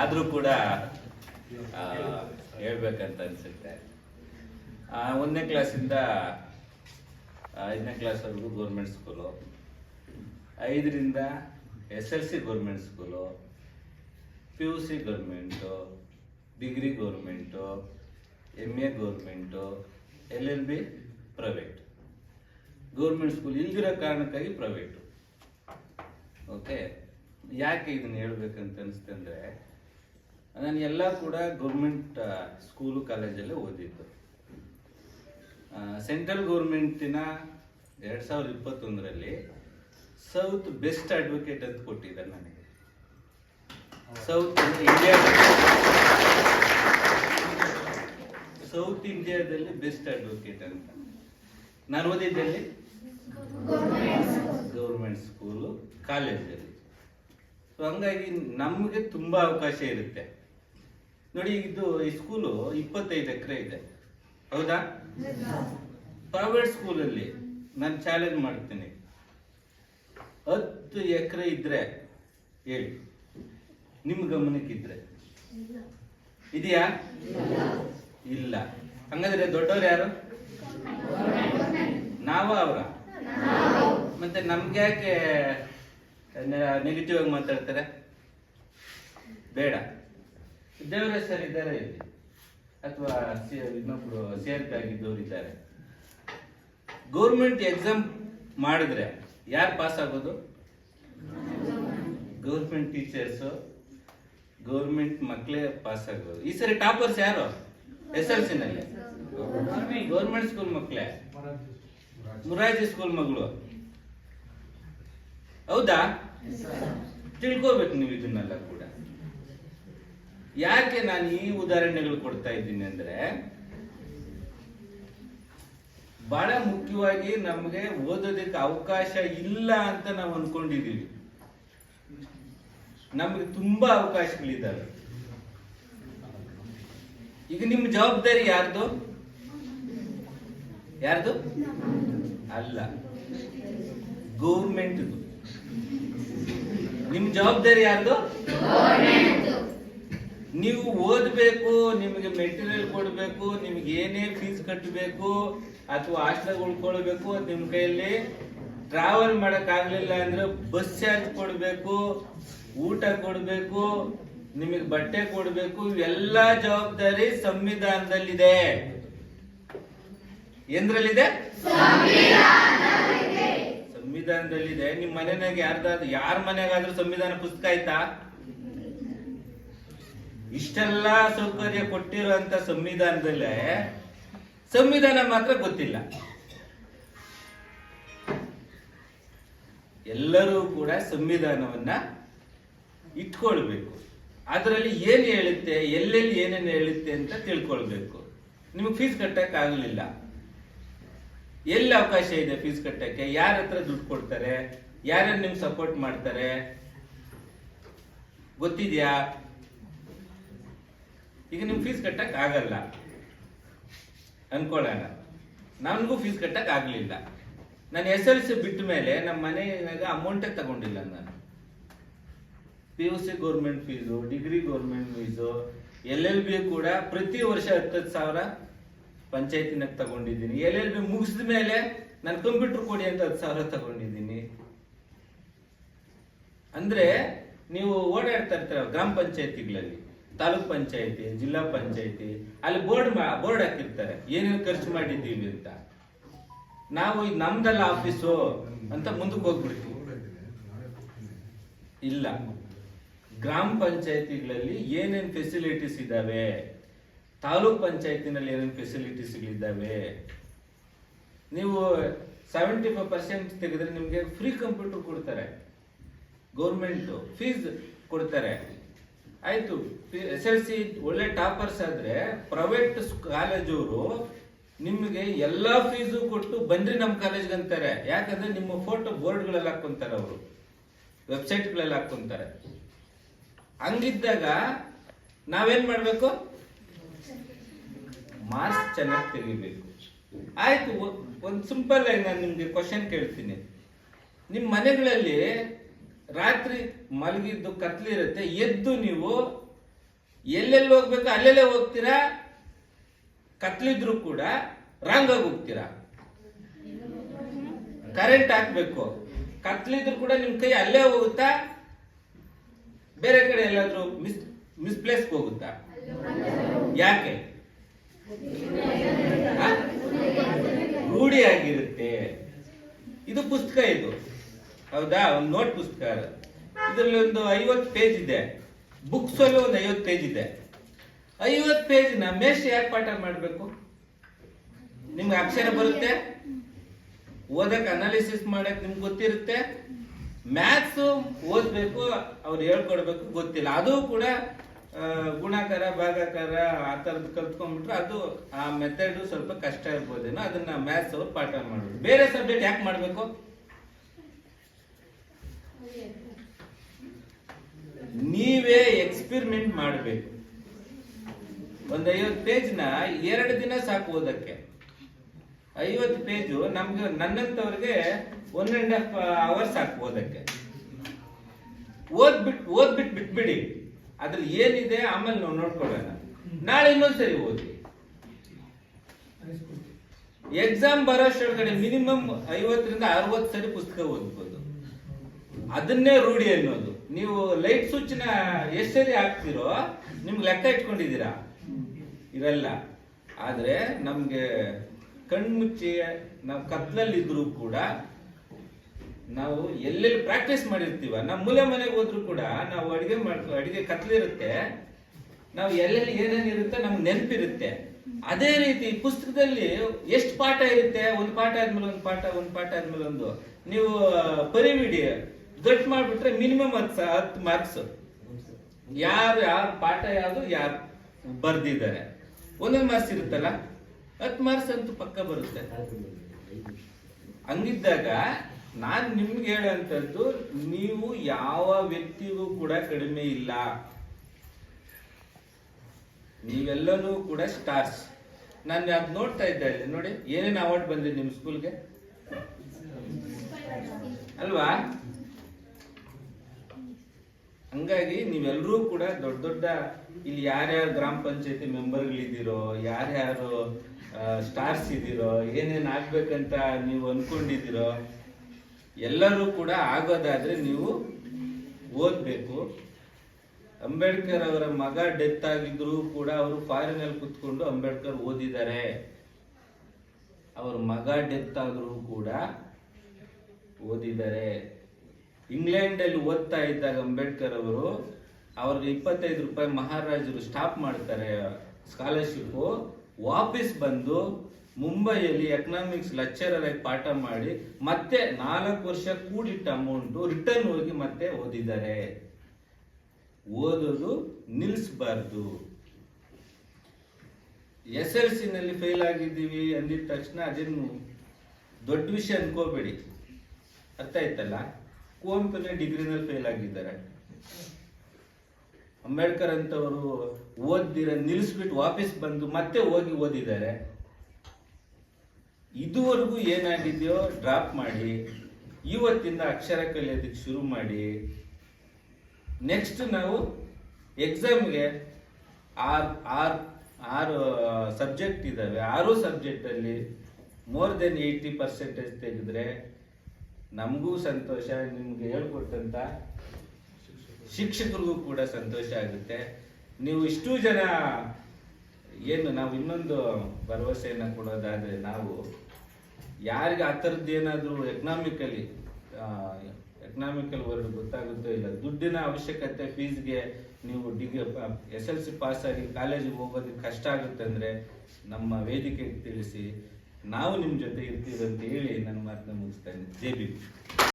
ಆದರೂ ಕೂಡ ಹೇಳ್ಬೇಕಂತ ಅನ್ಸುತ್ತೆ. ಒಂದನೇ ಕ್ಲಾಸಿಂದ ಐದನೇ ಕ್ಲಾಸ್ವರೆಗೂ ಗೌರ್ಮೆಂಟ್ ಸ್ಕೂಲು ಐದರಿಂದ S L C government school P U C government degree government M A government L L B private government school ಇಲ್ದಿರೋ ಕಾರಣಕ್ಕಾಗಿ ಪ್ರೈವೇಟು ಓಕೆ? ಯಾಕೆ ಇದನ್ನ ಹೇಳ್ಬೇಕಂತ ಅನಿಸ್ತು ಅಂದರೆ, ನಾನು ಎಲ್ಲ ಕೂಡ ಗೌರ್ಮೆಂಟ್ ಸ್ಕೂಲು ಕಾಲೇಜಲ್ಲೇ ಓದಿದ್ದು. ಸೆಂಟ್ರಲ್ ಗೌರ್ಮೆಂಟಿನ ಎರಡು ಸಾವಿರದ ಇಪ್ಪತ್ತೊಂದರಲ್ಲಿ ಸೌತ್ ಬೆಸ್ಟ್ ಅಡ್ವೊಕೇಟ್ ಅಂತ ಕೊಟ್ಟಿದ್ದಾರೆ ನನಗೆ. ಸೌತ್ ಇಂಡಿಯಾ ಸೌತ್ ಇಂಡಿಯಾದಲ್ಲಿ ಬೆಸ್ಟ್ ಅಡ್ವೊಕೇಟ್ ಅಂತ. ನಾನು ಓದಿದ್ದಲ್ಲಿ ಗೌರ್ಮೆಂಟ್ ಸ್ಕೂಲು ಕಾಲೇಜಲ್ಲಿ ಸೊ ಹಂಗಾಗಿ ನಮಗೆ ತುಂಬಾ ಅವಕಾಶ ಇರುತ್ತೆ. ನೋಡಿ, ಇದು ಈ ಸ್ಕೂಲು ಇಪ್ಪತ್ತೈದು ಎಕರೆ ಇದೆ. ಹೌದಾ? ಪ್ರೈವೇಟ್ ಸ್ಕೂಲಲ್ಲಿ ನಾನು ಚಾಲೆಂಜ್ ಮಾಡ್ತೀನಿ. ಹತ್ತು ಎಕರೆ ಇದ್ರೆ, ಹೇಳಿ ನಿಮ್ಮ ಗಮನಕ್ಕಿದ್ರೆ. ಇದೆಯಾ? ಇಲ್ಲ. ಹಂಗಾದ್ರೆ ದೊಡ್ಡವ್ರು ಯಾರು? ನಾವ ಅವರ. ಮತ್ತೆ ನಮ್ಗೆ ಯಾಕೆ ನೆಗೆಟಿವ್ ಆಗಿ ಮಾತಾಡ್ತಾರೆ? ಬೇಡ. ದೇವರ ಸರ್ ಇದ್ದಾರೆ ಇಲ್ಲಿ. ಅಥವಾ ಇನ್ನೊಬ್ರು ಸಿ ಆರ್ ಪಿ ಆಗಿದ್ದವ್ರು ಇದ್ದಾರೆ. ಗೌರ್ಮೆಂಟ್ ಎಕ್ಸಾಮ್ ಮಾಡಿದ್ರೆ ಯಾರು ಪಾಸ್ ಆಗೋದು? Government teachers. ಗೌರ್ಮೆಂಟ್ ಮಕ್ಕಳೇ ಪಾಸ್ ಆಗೋದು. ಈ ಸರಿ ಟಾಪರ್ಸ್ ಯಾರು? ಎಸ್ ಎಲ್ ಸಿನಲ್ಲಿ ಗೌರ್ಮೆಂಟ್ ಸ್ಕೂಲ್ ಮಕ್ಕಳೇ ಮುರಾಜಿ ಸ್ಕೂಲ್ ಮಗಳು. ಹೌದಾ? ತಿಳ್ಕೋಬೇಕು ನೀವು ಇದನ್ನೆಲ್ಲ ಕೂಡ. ಯಾಕೆ ನಾನು ಈ ಉದಾಹರಣೆಗಳು ಕೊಡ್ತಾ ಇದ್ದೀನಿ ಅಂದ್ರೆ, ಬಹಳ ಮುಖ್ಯವಾಗಿ ನಮಗೆ ಓದೋದಕ್ಕೆ ಅವಕಾಶ ಇಲ್ಲ ಅಂತ ನಾವು ಅನ್ಕೊಂಡಿದೀವಿ ನಮ್ಗೆ ತುಂಬಾ ಅವಕಾಶಗಳಿದ್ದಾವೆ. ಈಗ ನಿಮ್ಮ ಜವಾಬ್ದಾರಿ ಯಾರ್ದು? ಯಾರ್ದು? ಅಲ್ಲ. ಗೌರ್ಮೆಂಟ್ ನಿಮ್ ಜವಾಬ್ದಾರಿ ಯಾರ್ದು? ನೀವು ಓದ್ಬೇಕು, ನಿಮಗೆ ಮೆಟೀರಿಯಲ್ ಕೊಡ್ಬೇಕು, ನಿಮ್ಗೆ ಏನೇ ಫೀಸ್ ಕಟ್ಟಬೇಕು ಅಥವಾ ಹಾಸ್ಟೆಲ್ ಉಳ್ಕೊಳ್ಬೇಕು ಅದ್ ನಿಮ್ ಕೈಯಲ್ಲಿ ಟ್ರಾವೆಲ್ ಮಾಡಕ್ ಆಗ್ಲಿಲ್ಲ ಅಂದ್ರೆ ಬಸ್ ಚಾರ್ಜ್ ಕೊಡ್ಬೇಕು, ಊಟ ಕೊಡ್ಬೇಕು, ನಿಮಗೆ ಬಟ್ಟೆ ಕೊಡ್ಬೇಕು, ಇವೆಲ್ಲ ಜವಾಬ್ದಾರಿ ಸಂವಿಧಾನದಲ್ಲಿದೆ. ಎಂದ್ರಲ್ಲಿದೆ? ಸಂವಿಧಾನದಲ್ಲಿದೆ. ನಿಮ್ ಮನೆಯಾಗ ಯಾರ್ದಾದ್ರು ಯಾರ ಮನೆಗಾದ್ರೂ ಸಂವಿಧಾನ ಪುಸ್ತಕ ಆಯ್ತಾ? ಇಷ್ಟೆಲ್ಲ ಸೌಕರ್ಯ ಕೊಟ್ಟಿರುವಂತ ಸಂವಿಧಾನದಲ್ಲೇ ಸಂವಿಧಾನ ಮಾತ್ರ ಗೊತ್ತಿಲ್ಲ. ಎಲ್ಲರೂ ಕೂಡ ಸಂವಿಧಾನವನ್ನ ಇಟ್ಕೊಳ್ಬೇಕು. ಅದರಲ್ಲಿ ಏನ್ ಹೇಳುತ್ತೆ, ಎಲ್ಲೆಲ್ಲಿ ಏನೇನು ಹೇಳುತ್ತೆ ಅಂತ ತಿಳ್ಕೊಳ್ಬೇಕು. ನಿಮಗೆ ಫೀಸ್ ಕಟ್ಟಕ್ ಆಗಲಿಲ್ಲ ಎಲ್ಲಿ ಅವಕಾಶ ಇದೆ ಫೀಸ್ ಕಟ್ಟಕ್ಕೆ? ಯಾರ ಹತ್ರ ದುಡ್ಡು ಕೊಡ್ತಾರೆ? ಯಾರ್ಯಾರು ನಿಮ್ಗೆ ಸಪೋರ್ಟ್ ಮಾಡ್ತಾರೆ? ಗೊತ್ತಿದ್ಯಾ? ಈಗ ನಿಮ್ ಫೀಸ್ ಕಟ್ಟಕ್ ಆಗಲ್ಲ. ಅನ್ಕೊಳ್ಳೋಣ. ನನಗೂ ಫೀಸ್ ಕಟ್ಟಕ್ ಆಗ್ಲಿಲ್ಲ. ನಾನು ಎಸ್ ಎಲ್ ಸಿ ಬಿಟ್ಟ ಮೇಲೆ ನಮ್ಮ ಮನೆಯಾಗ ಅಮೌಂಟೇ ತಗೊಂಡಿಲ್ಲ ನಾನು. P U C government fees degree government fees L L B ಕೂಡ ಪ್ರತಿ ವರ್ಷ ಹತ್ತತ್ತು ಸಾವಿರ ಪಂಚಾಯತಿನಾಗ ತಗೊಂಡಿದ್ದೀನಿ. ಎಲ್ ಎಲ್ ಬಿ ಮುಗಿಸಿದ ಮೇಲೆ ನಾನು ಕಂಪ್ಯೂಟರ್ ಕೊಡಿ ಅಂತ ಹತ್ತು ಸಾವಿರ ತಗೊಂಡಿದ್ದೀನಿ. ಅಂದ್ರೆ ನೀವು ಓಡಾಡ್ತಾ ಇರ್ತೀರ ಗ್ರಾಮ ಪಂಚಾಯತಿಗಳಲ್ಲಿ, ತಾಲೂಕ್ ಪಂಚಾಯತಿ, ಜಿಲ್ಲಾ ಪಂಚಾಯತಿ, ಅಲ್ಲಿ ಬೋರ್ಡ್ ಬೋರ್ಡ್ ಹಾಕಿರ್ತಾರೆ. ಏನೇನು ಖರ್ಚು ಮಾಡಿದ್ದೀವಿ ಅಂತ. ನಾವು ಇದು ನಮ್ದಲ್ಲ ಆಫೀಸು ಅಂತ ಮುಂದಕ್ಕೆ ಹೋಗ್ಬಿಡ್ತೀವಿ. ಇಲ್ಲ. ಗ್ರಾಮ ಪಂಚಾಯತಿಗಳಲ್ಲಿ ಏನೇನು ಫೆಸಿಲಿಟೀಸ್ ಇದಾವೆ? ತಾಲೂಕ್ ಪಂಚಾಯತಿನಲ್ಲಿ ಏನೇನು ಫೆಸಿಲಿಟೀಸ್ಗಳಿದ್ದಾವೆ ನೀವು ಸೆವೆಂಟಿ ಫೈವ್ ಪರ್ಸೆಂಟ್ ತೆಗೆದ್ರೆ ನಿಮಗೆ ಫ್ರೀ ಕಂಪ್ಯೂಟರ್ ಕೊಡ್ತಾರೆ. ಗೌರ್ಮೆಂಟ್ ಫೀಸ್ ಕೊಡ್ತಾರೆ. ಆಯಿತು ಎಸ್ ಎಲ್ ಸಿ ಒಳ್ಳೆ ಟಾಪರ್ಸ್ ಆದ್ರೆ ಪ್ರೈವೇಟ್ ಕಾಲೇಜವರು ನಿಮಗೆ ಎಲ್ಲಾ ಫೀಸು ಕೊಟ್ಟು ಬಂದ್ರಿ ನಮ್ಮ ಕಾಲೇಜ್ಗೆ ಅಂತಾರೆ. ಯಾಕಂದ್ರೆ ನಿಮ್ಮ ಫೋಟೋ ಬೋರ್ಡ್ಗಳೆಲ್ಲ ಹಾಕೊಂತಾರೆ ಅವರು. ವೆಬ್ಸೈಟ್ಗಳೆಲ್ಲ ಹಾಕೊಂತಾರೆ ಹಂಗಿದ್ದಾಗ ನಾವೇನ್ ಮಾಡ್ಬೇಕು? ಮಾರ್ಕ್ಸ್ ಚೆನ್ನಾಗಿ ತೆಗಿಬೇಕು. ಆಯ್ತು ಒಂದು ಸಿಂಪಲ್ ಆಗಿ ನಾನು ನಿಮ್ಗೆ ಕ್ವಶನ್ ಕೇಳ್ತೀನಿ. ನಿಮ್ಮ ಮನೆಗಳಲ್ಲಿ ರಾತ್ರಿ ಮಲಗಿದ್ದು ಕತ್ಲಿರುತ್ತೆ ಎದ್ದು ನೀವು ಎಲ್ಲೆಲ್ಲಿ ಹೋಗ್ಬೇಕು, ಅಲ್ಲೆಲ್ಲೇ ಹೋಗ್ತೀರಾ? ಕತ್ಲಿದ್ರು ಕೂಡ ರಾಂಗ್ ಆಗಿ ಹೋಗ್ತೀರಾ? ಕರೆಂಟ್ ಹಾಕ್ಬೇಕು. ಕತ್ಲಿದ್ರು ಕೂಡ ನಿಮ್ ಕೈ ಅಲ್ಲೇ ಹೋಗುತ್ತಾ? ಬೇರೆ ಕಡೆ ಎಲ್ಲಾದ್ರೂ ಮಿಸ್ ಮಿಸ್ಪ್ಲೇಸ್ ಹೋಗುತ್ತಾ? ಯಾಕೆ? ರೂಢಿಯಾಗಿರುತ್ತೆ. ಇದು ಪುಸ್ತಕ ಇದು. ಹೌದಾ? ಒಂದು ನೋಟ್ ಪುಸ್ತಕ. ಇದರಲ್ಲಿ ಒಂದು ಐವತ್ತು ಪೇಜ್ ಇದೆ. ಬುಕ್ಸ್ ಅಲ್ಲಿ ಒಂದು ಐವತ್ತು ಪೇಜ್ ಇದೆ. ಐವತ್ತು ಪೇಜ್ನ ಮೇಷ ಯಾಕೆ ಪಾಠ ಮಾಡಬೇಕು? ನಿಮ್ಗೆ ಅಕ್ಷರ ಬರುತ್ತೆ? ಓದಕ್ಕೆ ಅನಾಲಿಸಿಸ್ ಮಾಡಕ್ ನಿಮ್ಗೆ ಗೊತ್ತಿರುತ್ತೆ? ಮ್ಯಾಥ್ಸ್ ಓದ್ಬೇಕು, ಅವ್ರು ಹೇಳ್ಕೊಡ್ಬೇಕು, ಗೊತ್ತಿಲ್ಲ. ಅದು ಕೂಡ ಗುಣಾಕಾರ, ಭಾಗಾಕಾರ ಆ ಥರದ್ದು ಕಲ್ತ್ಕೊಂಡ್ಬಿಟ್ರೆ ಅದು ಆ ಮೆಥಡ್ ಸ್ವಲ್ಪ ಕಷ್ಟ ಇರ್ಬೋದೇನೋ ಅದನ್ನ ಮ್ಯಾಥ್ಸ್ ಅವ್ರು ಪಾಠ ಮಾಡೋದು ಬೇರೆ ಸಬ್ಜೆಕ್ಟ್ ಯಾಕೆ ಮಾಡಬೇಕು? ನೀವೇ ಎಕ್ಸ್ಪಿರಿಮೆಂಟ್ ಮಾಡಬೇಕು. ಒಂದು ಐವತ್ತು ಪೇಜ್ನ ಎರಡು ದಿನ ಸಾಕು ಓದಕ್ಕೆ. ಐವತ್ತು ಪೇಜು ನಮ್ಗೆ ನನ್ನಂತವ್ರಿಗೆ ಒನ್ ಅಂಡ್ ಹಾಫ್ ಅವರ್ಸ್ ಸಾಕು ಓದಕ್ಕೆ. ಓದ್ಬಿಟ್ ಓದ್ಬಿಟ್ ಬಿಟ್ಬಿಡಿ. ಅದ್ರಲ್ಲಿ ಏನಿದೆ ಆಮೇಲೆ ನಾವು ನೋಡ್ಕೊಳ್ಳೋಣ. ನಾಳೆ ಇನ್ನೊಂದ್ಸರಿ ಓದಿ. ಎಕ್ಸಾಮ್ ಬರೋಷ್ಟೊಳಗಡೆ ಮಿನಿಮಮ್ ಐವತ್ತರಿಂದ ಅರವತ್ತು ಸರಿ ಪುಸ್ತಕ ಓದ್ಬೋದು. ಅದನ್ನೇ ರೂಢಿ ಅನ್ನೋದು. ನೀವು ಲೈಟ್ ಸ್ವಿಚ್ನ ಎಷ್ಟ್ ಸರಿ ಹಾಕ್ತಿರೋ, ನಿಮ್ಗೆ ಲೆಕ್ಕ ಇಟ್ಕೊಂಡಿದ್ದೀರಾ? ಇರಲ್ಲ. ಆದ್ರೆ ನಮ್ಗೆ ಕಣ್ಮುಚ್ಚಿ ನಾವು ಕತ್ಲಲ್ಲಿದ್ರು ಕೂಡ ನಾವು ಎಲ್ಲೆಲ್ಲಿ ಪ್ರಾಕ್ಟೀಸ್ ಮಾಡಿರ್ತೀವ, ನಮ್ಮ ಮೂಲೆ ಮನೆಗೆ ಹೋದ್ರು ಕೂಡ ನಾವು ಅಡಿಗೆ ಮಾಡ್ತೀವಿ ಅಡಿಗೆ ಕತ್ಲಿರುತ್ತೆ. ನಾವು ಎಲ್ಲೆಲ್ಲಿ ಏನೇನಿರುತ್ತೆ ನಮ್ಗೆ ನೆನಪಿರುತ್ತೆ. ಅದೇ ರೀತಿ ಪುಸ್ತಕದಲ್ಲಿ ಎಷ್ಟು ಪಾಠ ಇರುತ್ತೆ? ಒಂದು ಪಾಠ ಆದ್ಮೇಲೆ ಒಂದು ಪಾಠ ಒಂದು ಪಾಠ ಆದ್ಮೇಲೆ ಒಂದು. ನೀವು ಪರಿವಿಡಿ ಗಟ್ ಮಾಡ್ಬಿಟ್ರೆ ಮಿನಿಮಮ್ ಹತ್ತು ಹತ್ತು ಮಾರ್ಕ್ಸ್. ಯಾರು ಯಾರು ಪಾಠ ಯಾವುದು, ಯಾರು ಬರ್ದಿದ್ದಾರೆ. ಒಂದೊಂದು ಮಾರ್ಕ್ಸ್ ಇರುತ್ತಲ್ಲ? ಹತ್ತು ಮಾರ್ಕ್ಸ್ ಅಂತೂ ಪಕ್ಕ ಬರುತ್ತೆ. ಹಂಗಿದ್ದಾಗ ನಾನ್ ನಿಮ್ಗೆ ಹೇಳುವಂಥದ್ದು ನೀವು ಯಾವ ವ್ಯಕ್ತಿಗೂ ಕೂಡ ಕಡಿಮೆ ಇಲ್ಲ. ನೀವೆಲ್ಲನೂ ಕೂಡ ಸ್ಟಾರ್ಸ್ ನಾನು ಅದು ನೋಡ್ತಾ ಇದ್ದೆ ಅಲ್ಲಿ, ನೋಡಿ, ಏನೇನು ಅವಾರ್ಡ್ ಬಂದಿದೆ ನಿಮ್ಮ ಸ್ಕೂಲ್ಗೆ ಅಲ್ವಾ? ಹಂಗಾಗಿ ನೀವೆಲ್ಲರೂ ಕೂಡ ದೊಡ್ಡ ದೊಡ್ಡ, ಇಲ್ಲಿ ಯಾರ್ಯಾರು ಗ್ರಾಮ ಪಂಚಾಯತಿ ಮೆಂಬರ್ಗಳಿದ್ದೀರೋ ಯಾರ್ಯಾರು ಸ್ಟಾರ್ಸ್ ಇದ್ದೀರೋ, ಏನೇನು ಆಗ್ಬೇಕಂತ ನೀವು ಅನ್ಕೊಂಡಿದ್ದೀರೋ ಎಲ್ಲರೂ ಕೂಡ ಆಗೋದಾದ್ರೆ ನೀವು ಓದ್ಬೇಕು. ಅಂಬೇಡ್ಕರ್ ಅವರ ಮಗ ಡೆತ್ ಆಗಿದ್ರು ಕೂಡ ಅವರು ಫಾರಿನ್ ಅಲ್ಲಿ ಕುತ್ಕೊಂಡು ಅಂಬೇಡ್ಕರ್ ಓದಿದ್ದಾರೆ. ಅವ್ರ ಮಗ ಡೆತ್ ಆದ್ರೂ ಕೂಡ ಓದಿದ್ದಾರೆ. ಇಂಗ್ಲೆಂಡ್ ಅಲ್ಲಿ ಓದ್ತಾ ಇದ್ದಾಗ ಅಂಬೇಡ್ಕರ್ ಅವರು ಅವ್ರಿಗೆ ಇಪ್ಪತ್ತೈದು ರೂಪಾಯಿ ಮಹಾರಾಜರು ಸ್ಟಾಪ್ ಮಾಡ್ತಾರೆ ಸ್ಕಾಲರ್ಶಿಪ್ ವಾಪಸ್ ಬಂದು ಮುಂಬೈಯಲ್ಲಿ ಎಕನಾಮಿಕ್ಸ್ ಲೆಕ್ಚರರ್ ಆಗಿ ಪಾಠ ಮಾಡಿ ಮತ್ತೆ ನಾಲ್ಕು ವರ್ಷ ಕೂಡಿಟ್ಟ ಅಮೌಂಟ್ ರಿಟರ್ನ್ ಹೋಗಿ ಮತ್ತೆ ಓದಿದ್ದಾರೆ. ಓದೋದು ನಿಲ್ಲಿಸಬಾರ್ದು ಎಸ್ ಎಲ್ ಸಿನಲ್ಲಿ ಫೇಲ್ ಆಗಿದ್ದೀವಿ ಅಂದಿದ ತಕ್ಷಣ ಅದೇನು ದೊಡ್ಡ ವಿಷಯ ಅನ್ಕೋಬೇಡಿ. ಅರ್ಥ ಆಯ್ತಲ್ಲ? ಕುವೆಂಪುನೇ ಡಿಗ್ರಿನಲ್ಲಿ ಫೇಲ್ ಆಗಿದ್ದಾರೆ. ಅಂಬೇಡ್ಕರ್ ಅಂತವರು ಓದ್ದಿರ ನಿಲ್ಲಿಸ್ಬಿಟ್ಟು ವಾಪಸ್ ಬಂದು ಮತ್ತೆ ಹೋಗಿ ಓದಿದ್ದಾರೆ. ಇದುವರೆಗೂ ಏನಾಗಿದೆಯೋ ಡ್ರಾಪ್ ಮಾಡಿ, ಇವತ್ತಿಂದ ಅಕ್ಷರ ಕಲಿಯೋದಕ್ಕೆ ಶುರು ಮಾಡಿ ನೆಕ್ಸ್ಟ್ ನಾವು ಎಕ್ಸಾಮ್ಗೆ ಆರು ಆರು ಆರು ಸಬ್ಜೆಕ್ಟ್ ಇದ್ದಾವೆ ಆರು ಸಬ್ಜೆಕ್ಟಲ್ಲಿ ಮೋರ್ ದೆನ್ ಏಯ್ಟಿ ಪರ್ಸೆಂಟೇಜ್ ತೆಗೆದ್ರೆ ನಮಗೂ ಸಂತೋಷ, ನಿಮ್ಗೆ ಹೇಳ್ಕೊಟ್ಟಂತ ಶಿಕ್ಷಕರಿಗೂ ಕೂಡ ಸಂತೋಷ ಆಗುತ್ತೆ. ನೀವು ಇಷ್ಟು ಜನ ಏನು, ನಾವು ಇನ್ನೊಂದು ಭರವಸೆಯನ್ನು ಕೊಡೋದಾದರೆ ನಾವು ಯಾರಿಗೆ ಆ ಥರದ್ದು ಏನಾದರೂ ಎಕನಾಮಿಕಲಿ ಎಕನಾಮಿಕಲ್ ವರ್ಡ್ ಗೊತ್ತಾಗುತ್ತೋ ಇಲ್ಲ, ದುಡ್ಡಿನ ಅವಶ್ಯಕತೆ ಫೀಸ್ಗೆ ನೀವು degree S L C pass ಆಗಿ ಕಾಲೇಜಿಗೆ ಹೋಗೋದಕ್ಕೆ ಕಷ್ಟ ಆಗುತ್ತೆ ಅಂದರೆ ನಮ್ಮ ವೇದಿಕೆಗೆ ತಿಳಿಸಿ, ನಾವು ನಿಮ್ಮ ಜೊತೆ ಇರ್ತೀವಿ ಅಂತ ಹೇಳಿ ನನ್ನ ಮಾತನ್ನ ಮುಗಿಸ್ತೇನೆ ಜೆ ಬಿ